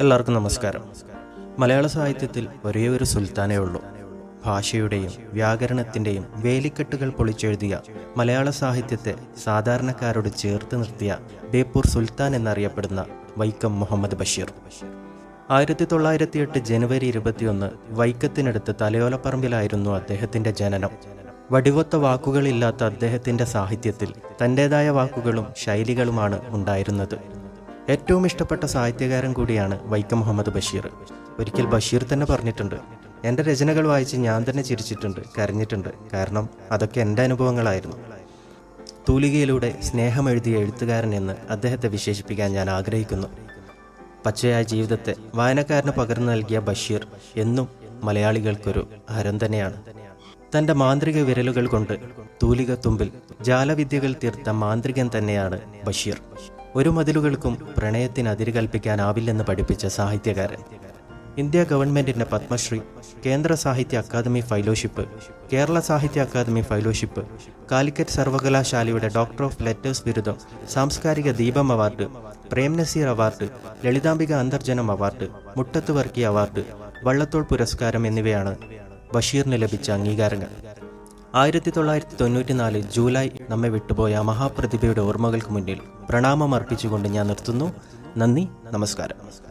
എല്ലാവർക്കും നമസ്കാരം. മലയാള സാഹിത്യത്തിൽ ഒരേ ഒരു സുൽത്താനേ ഉള്ളൂ. ഭാഷയുടെയും വ്യാകരണത്തിന്റെയും വേലിക്കെട്ടുകൾ പൊളിച്ചെഴുതിയ മലയാള സാഹിത്യത്തെ സാധാരണക്കാരോട് ചേർത്ത് നിർത്തിയ ബേപ്പൂർ സുൽത്താൻ എന്നറിയപ്പെടുന്ന വൈക്കം മുഹമ്മദ് ബഷീർ. ആയിരത്തി തൊള്ളായിരത്തി എട്ട് ജനുവരി ഇരുപത്തിയൊന്ന് വൈക്കത്തിനടുത്ത് തലയോലപ്പറമ്പിലായിരുന്നു അദ്ദേഹത്തിന്റെ ജനനം. വടിവൊത്ത വാക്കുകളില്ലാത്ത അദ്ദേഹത്തിന്റെ സാഹിത്യത്തിൽ തന്റേതായ വാക്കുകളും ശൈലികളുമാണ് ഉണ്ടായിരുന്നത്. ഏറ്റവും ഇഷ്ടപ്പെട്ട സാഹിത്യകാരൻ കൂടിയാണ് വൈക്കം മുഹമ്മദ് ബഷീർ. ഒരിക്കൽ ബഷീർ തന്നെ പറഞ്ഞിട്ടുണ്ട് എന്റെ രചനകൾ വായിച്ച് ഞാൻ തന്നെ ചിരിച്ചിട്ടുണ്ട് കരഞ്ഞിട്ടുണ്ട്. കാരണം അതൊക്കെ എന്റെ അനുഭവങ്ങളായിരുന്നു. തൂലികയിലൂടെ സ്നേഹം എഴുതിയ എഴുത്തുകാരൻ എന്ന് അദ്ദേഹത്തെ വിശേഷിപ്പിക്കാൻ ഞാൻ ആഗ്രഹിക്കുന്നു. പച്ചയായ ജീവിതത്തെ വായനക്കാരന് പകർന്നു നൽകിയ ബഷീർ എന്നും മലയാളികൾക്കൊരു ഹരം തന്നെയാണ്. തന്റെ മാന്ത്രിക വിരലുകൾ കൊണ്ട് തൂലിക തുമ്പിൽ ജാലവിദ്യകൾ തീർത്ത മാന്ത്രികൻ തന്നെയാണ് ബഷീർ. ഒരു മതിലുകൾക്കും പ്രണയത്തിന് അതിര് കൽപ്പിക്കാനാവില്ലെന്ന് പഠിപ്പിച്ച സാഹിത്യകാരൻ. ഇന്ത്യ ഗവൺമെന്റിന്റെ പത്മശ്രീ കേന്ദ്ര സാഹിത്യ അക്കാദമി ഫെലോഷിപ്പ് കേരള സാഹിത്യ അക്കാദമി ഫെലോഷിപ്പ് കാലിക്കറ്റ് സർവകലാശാലയുടെ ഡോക്ടർ ഓഫ് ലെറ്റേഴ്സ് ബിരുദം സാംസ്കാരിക ദീപം award Prem Nazir award Lalithambika Antharjanam award Muttathu Varkey award Vallathol പുരസ്കാരം എന്നിവയാണ് ബഷീറിന് ലഭിച്ച അംഗീകാരങ്ങൾ. ആയിരത്തി തൊള്ളായിരത്തി തൊണ്ണൂറ്റിനാല് ജൂലൈ നമ്മെ വിട്ടുപോയ മഹാപ്രതിഭയുടെ ഓർമ്മകൾക്ക് മുന്നിൽ പ്രണാമം അർപ്പിച്ചുകൊണ്ട് ഞാൻ നിർത്തുന്നു. നന്ദി നമസ്കാരം.